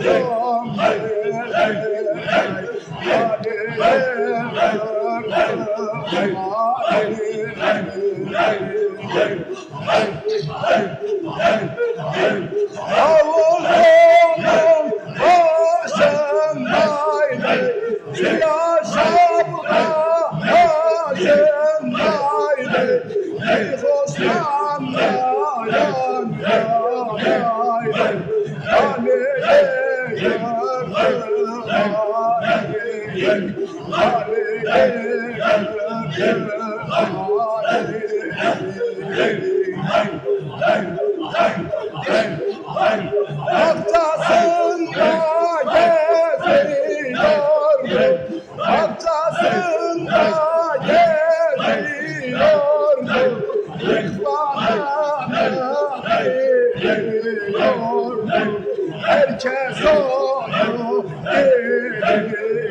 Yeah.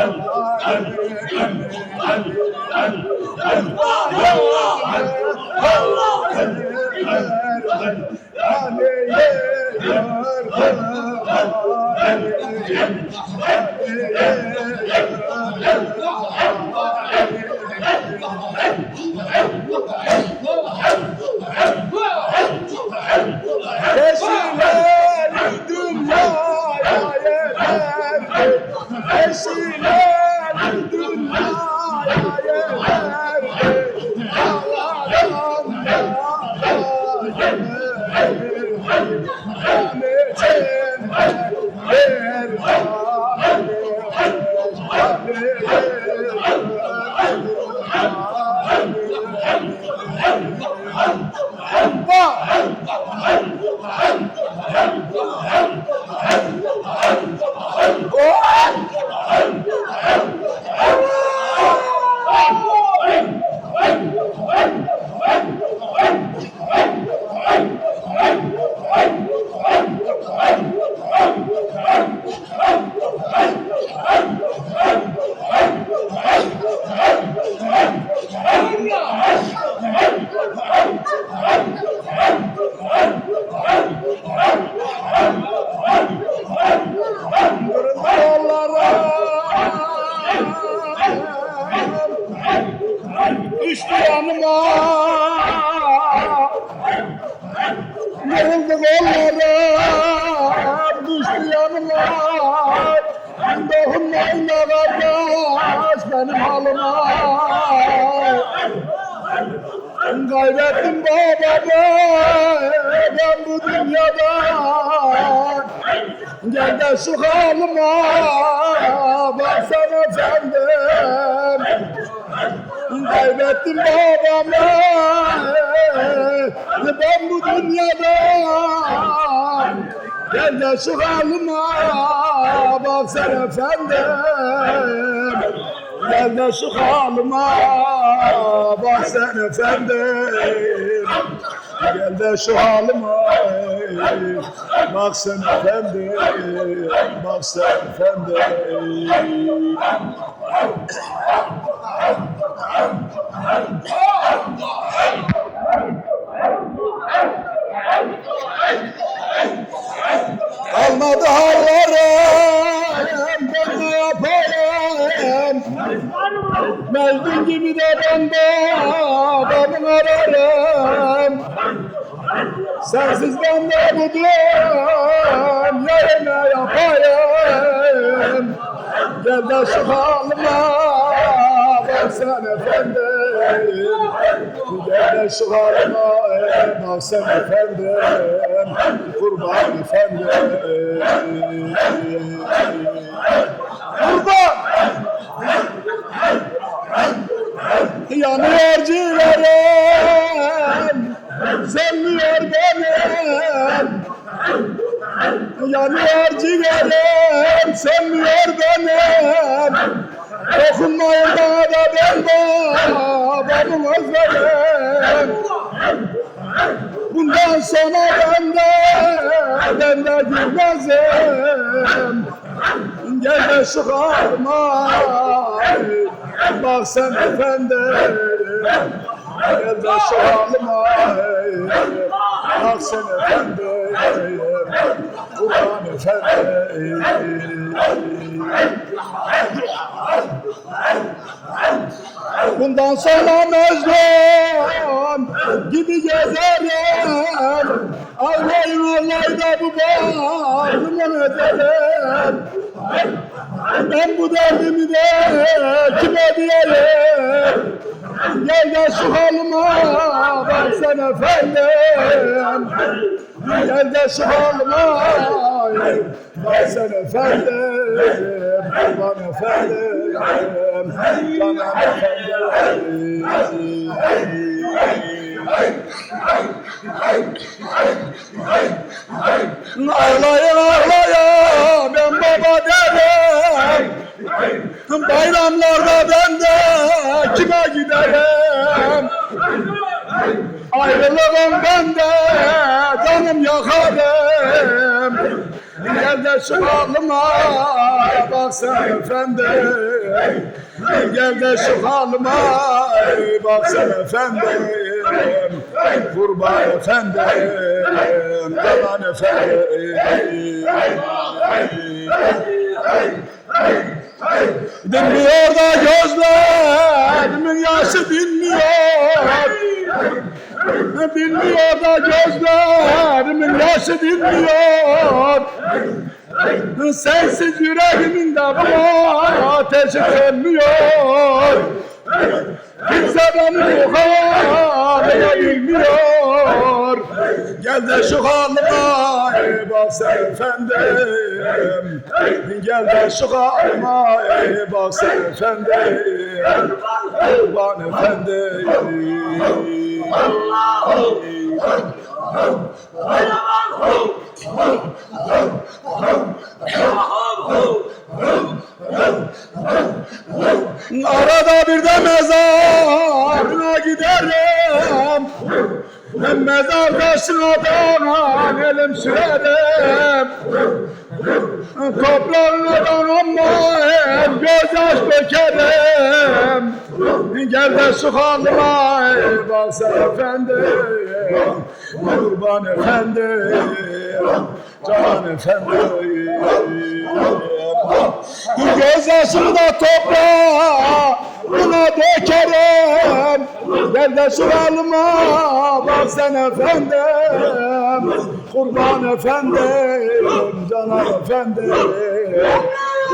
Hallelujah. Hey, kardeş benim halıma. Kaybettim babamı ben bu dünyada. Gel de şu halıma baksana efendim Kaybettim babamı ben bu dünyada Gel de şu halıma baksana efendim. Gel de şu halıma bak sen efendim. Gel de şu halıma bak sen efendim. Bak sen efendim Hallarım ben yaparım gibi de ben de adamın ararım Sensiz ben de buldum yerine yapayım Gel de şu halıma bak sen efendim Gel de şu halıma sen efendim Kurban efendim. Kurban! Yanıyor ciğerim Sönmüyor benim Yanıyor ciğerim, sönmüyor benim. Dokunmayın bana da ben babamın özledim. Bundan sonra ben de, ben de gülmezim. Gel de şu halıma, bak sen efendim. Gel de şu halıma, bak sen efendim. Kurban efendim. Bundan sonra Mecnun gibi gezerim. Ağlayın ağlayda bu bağrımın ederim Ben bu derdimi de kime diyeyim? Gel de şu halıma bak sen efendim Halıma bak sen efendim Kurban efendim Canan efendim Ağlayın ağlayın ben baba derim. Bayramlarda ben de kime giderim Ayrılığım bende canım yakarım Gel de şu halıma bak sen efendim. Gel de şu halıma bak sen efendim. Kurban efendim Yalan efendim Dinmiyor da gözlerimin yaşı dinmiyor Dinmiyor da gözlerimin yaşı dinmiyor Sensiz yüreğimin de bu ateşi sönmüyor. Kimse beni bu haline bilmiyor. Gel de şu halıma ey bak sen efendim. Gel de şu halıma ey bak sen efendim. Kurban efendim Arada bir de mezarına giderim. Ben mezar taşına danan elim sürerim. Toprağına dananmayın gözyaş dökerim Gel de şu halıma ey bak sen efendim Kurban efendim Can efendim Göz yaşımı da toprağa buna dökerim. Gel de şu halıma bak sen efendim Kurban efendim Canan efendim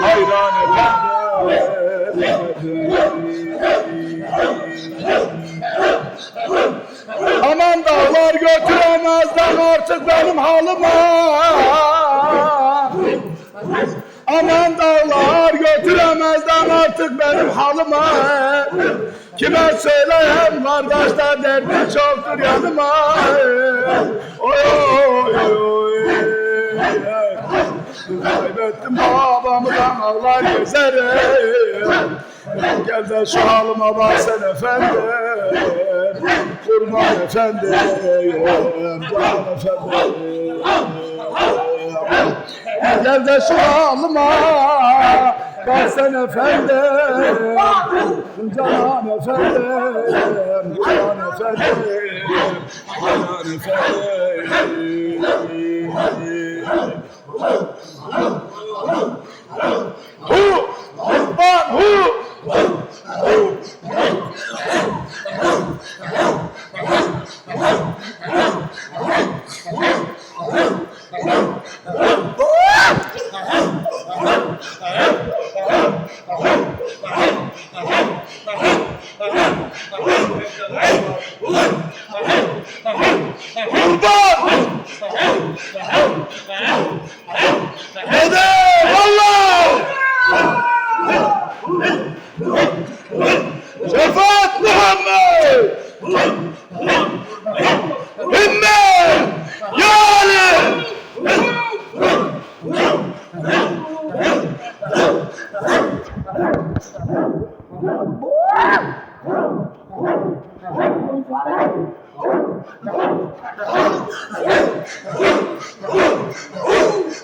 Hayran efendim Aman dağlar götüremezden artık benim halıma. Aman dağlar götüremezden artık benim halıma. Kime söyleyeyim kardeşler derdi çoktur yanıma. Oy oy oy Kaybettim babamı da ağlar gezerim Gel de şu halıma bak sen efendim Kurban efendim Can efendim Gel de şu halıma bak sen efendim Canan efendim Canan efendim Canan efendim Kurban!